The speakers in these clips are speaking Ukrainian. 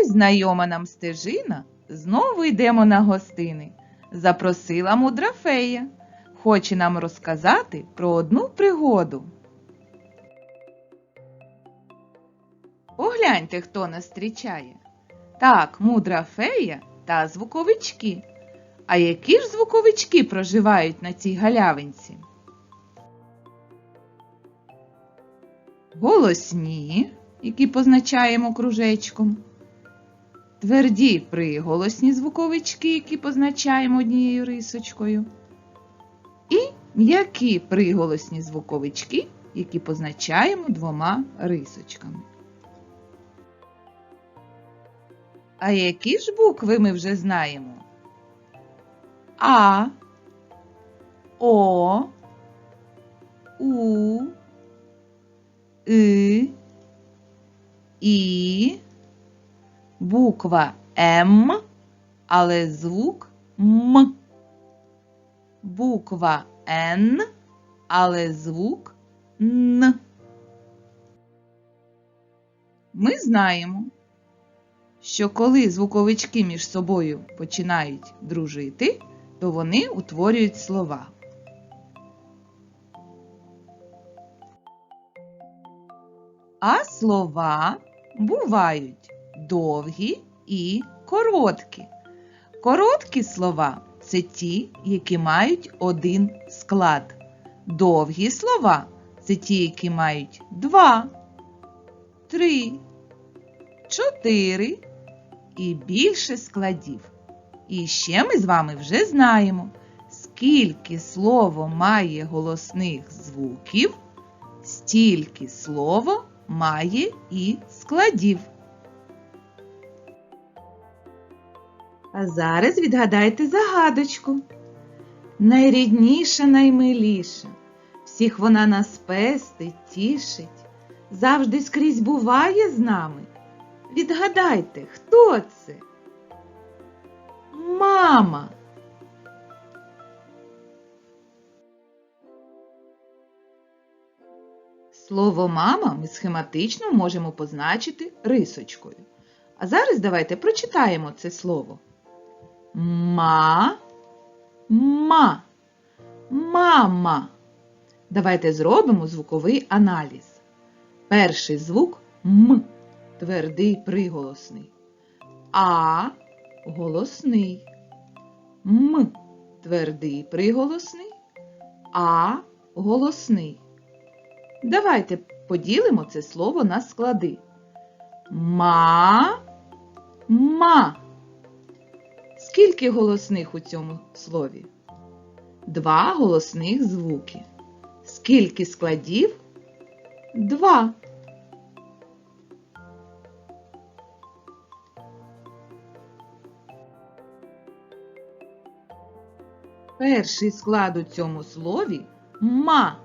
Ось знайома нам стежина, знову йдемо на гостини. Запросила мудра фея. Хоче нам розказати про одну пригоду. Погляньте, хто нас зустрічає. Так, мудра фея та звуковички. А які ж звуковички проживають на цій галявинці? Голосні, які позначаємо кружечком. Тверді приголосні звуковички, які позначаємо однією рисочкою. І м'які приголосні звуковички, які позначаємо двома рисочками. А які ж букви ми вже знаємо? А, О, У, И, буква М, але звук М. Буква Н, але звук Н. Ми знаємо, що коли звуковички між собою починають дружити, то вони утворюють слова. А слова бувають довгі і короткі. Короткі слова це ті, які мають один склад. Довгі слова це ті, які мають два, три, чотири і більше складів. І ще ми з вами вже знаємо, скільки слово має голосних звуків, стільки слово має і складів. А зараз відгадайте загадочку. Найрідніша, наймиліша, всіх вона нас пестить, тішить, завжди скрізь буває з нами. Відгадайте, хто це? Мама. Слово мама ми схематично можемо позначити рисочкою. А зараз давайте прочитаємо це слово. Ма, ма, мама. Давайте зробимо звуковий аналіз. Перший звук М, твердий приголосний. А голосний. М твердий приголосний. А голосний. Давайте поділимо це слово на склади. Ма. Ма. Скільки голосних у цьому слові? Два голосних звуки. Скільки складів? Два. Перший склад у цьому слові ма.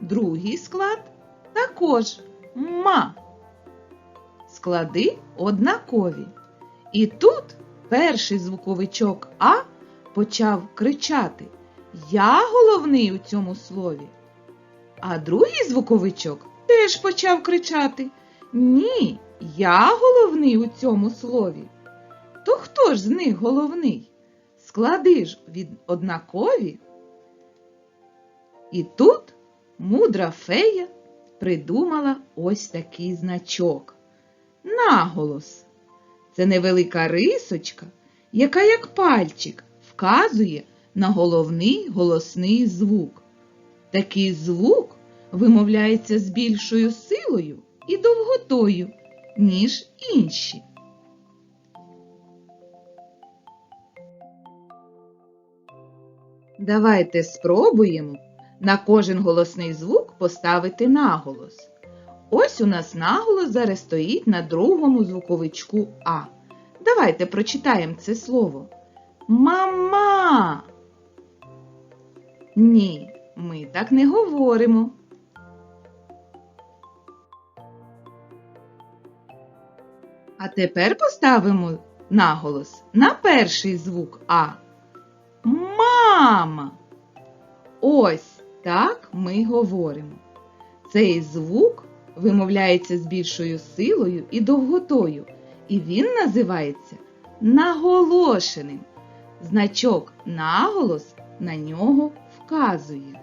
Другий склад також ма. Склади однакові. І тут перший звуковичок А почав кричати Я головний у цьому слові. А другий звуковичок теж почав кричати Ні, я головний у цьому слові. То хто ж з них головний? Склади ж від однакові. І тут мудра фея придумала ось такий значок. Наголос. Це невелика рисочка, яка, як пальчик, вказує на головний голосний звук. Такий звук вимовляється з більшою силою і довготою, ніж інші. Давайте спробуємо на кожен голосний звук поставити наголос. Ось у нас наголос зараз стоїть на другому звуковичку А. Давайте прочитаємо це слово. Мама. Ні, ми так не говоримо. А тепер поставимо наголос на перший звук А. Мама. Ось так ми говоримо. Цей звук вимовляється з більшою силою і довготою, і він називається наголошеним. Значок наголос на нього вказує.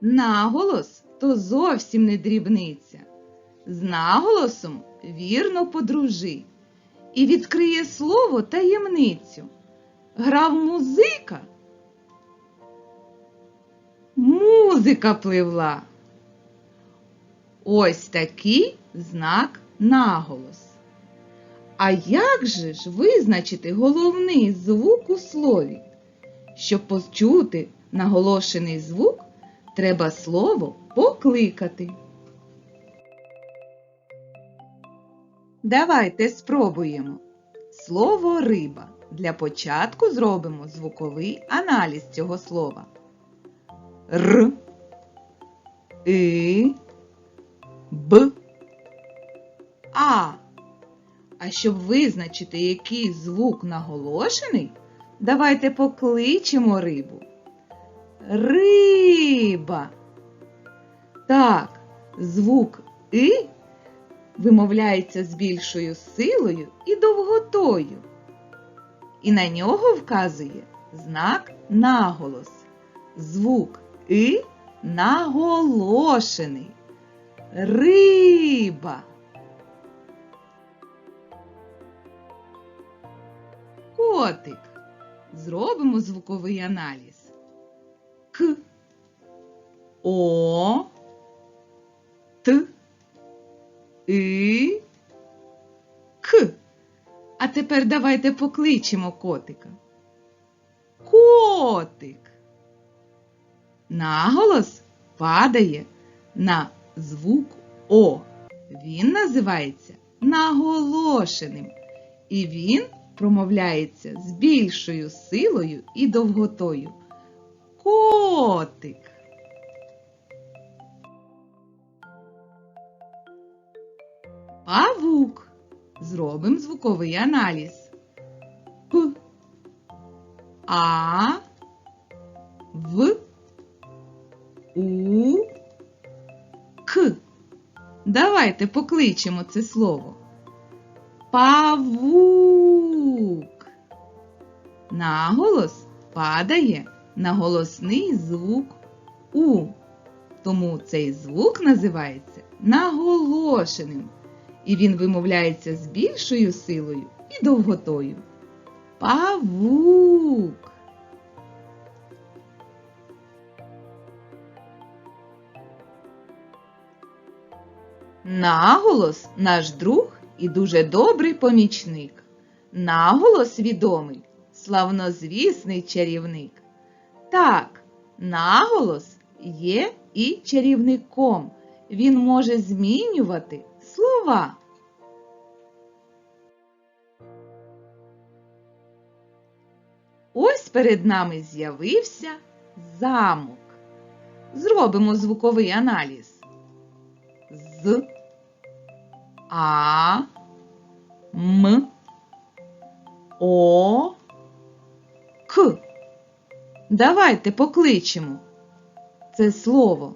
Наголос то зовсім не дрібниця. З наголосом вірно подружи і відкриє слово таємницю. Грав музика. Музика пливла. Ось такий знак наголос. А як же ж визначити головний звук у слові? Щоб почути наголошений звук, треба слово покликати. Давайте спробуємо. Слово риба. Для початку зробимо звуковий аналіз цього слова. Р, И, Б, А. А щоб визначити, який звук наголошений, давайте покличемо рибу. Риба. Так, звук И вимовляється з більшою силою і довготою. І на нього вказує знак наголос. Звук И наголошений. Риба. Котик. Зробимо звуковий аналіз. К. О. Т. І. К. А тепер давайте покличемо котика. Котик. Наголос падає на звук О. Він називається наголошеним. І він промовляється з більшою силою і довготою. Котик. Павук. Зробимо звуковий аналіз. П. А. Давайте покличемо це слово. Павук. Наголос падає на голосний звук У. Тому цей звук називається наголошеним. І він вимовляється з більшою силою і довготою. Павук. Наголос наш друг і дуже добрий помічник. Наголос відомий, славнозвісний чарівник. Так, наголос є і чарівником. Він може змінювати слова. Ось перед нами з'явився замок. Зробимо звуковий аналіз. З А М О К. Давайте покличемо це слово.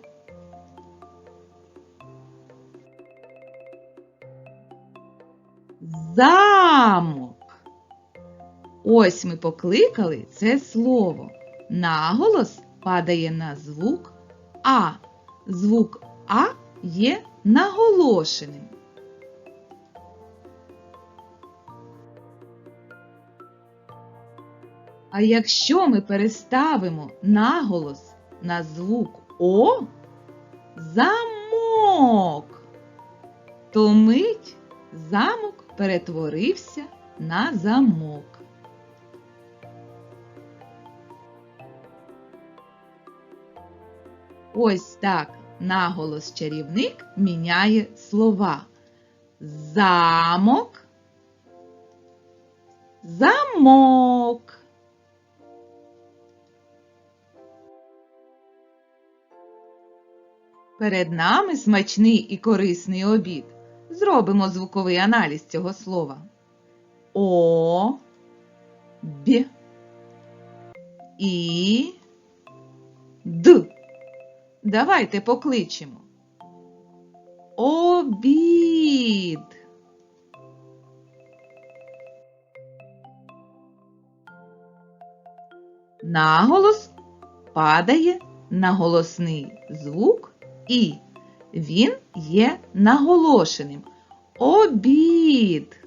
Замок. Ось ми покликали це слово. Наголос падає на звук А. Звук А є наголошеним. А якщо ми переставимо наголос на звук О, замок, то мить замок перетворився на замок. Ось так наголос чарівник міняє слова. Замок. Замок. Перед нами смачний і корисний обід. Зробимо звуковий аналіз цього слова. О, Б, І, Д. Давайте покличемо. Обід. Наголос падає на голосний звук і він є наголошеним. Обід.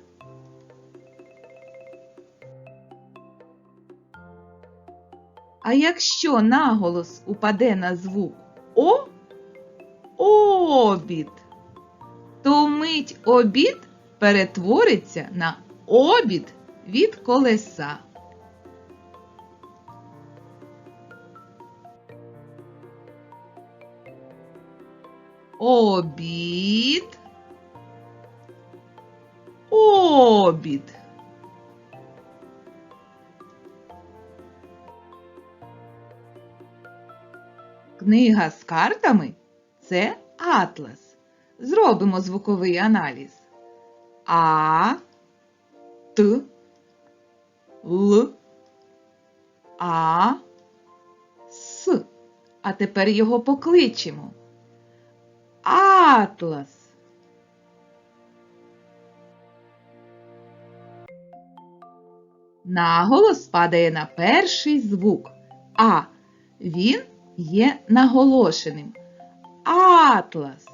А якщо наголос упаде на звук О, обід, то мить обід перетвориться на обід від колеса. Обід. Обід. Книга з картами це атлас. Зробимо звуковий аналіз. А, Т, Л, А, С. А тепер його покличемо. Атлас. Наголос падає на перший звук. А. Він є наголошеним. Атлас.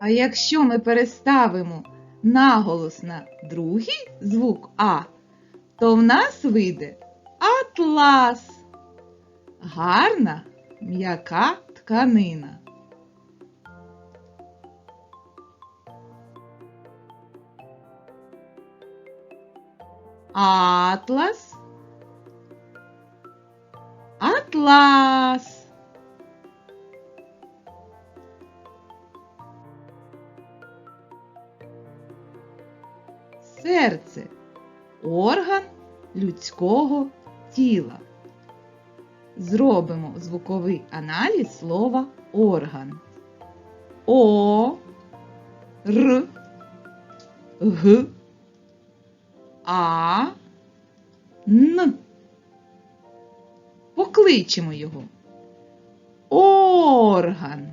А якщо ми переставимо наголос на другий звук А, то в нас вийде атлас. Гарна м'яка тканина. Атлас. Атлас. Серце орган людського тіла. Зробимо звуковий аналіз слова орган. О, Р, Г, А, Н. Покличемо його. Орган.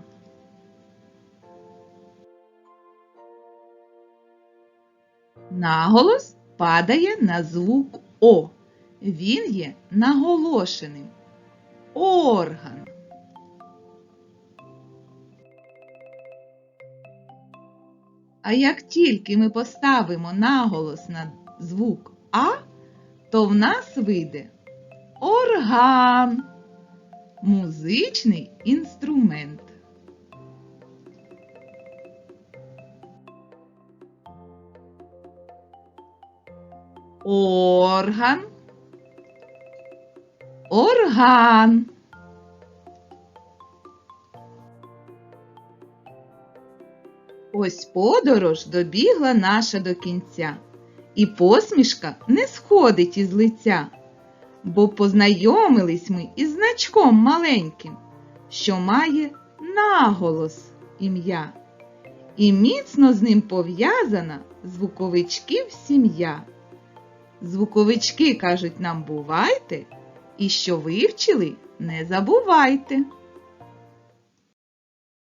Наголос падає на звук О. Він є наголошеним. Орган. А як тільки ми поставимо наголос на звук А, то в нас вийде орган. Музичний інструмент. Орган. Орган. Ось подорож добігла наша до кінця, і посмішка не сходить із лиця, бо познайомились ми із значком маленьким, що має наголос ім'я, і міцно з ним пов'язана звуковичків сім'я. Звуковички кажуть нам бувайте, і що вивчили, не забувайте.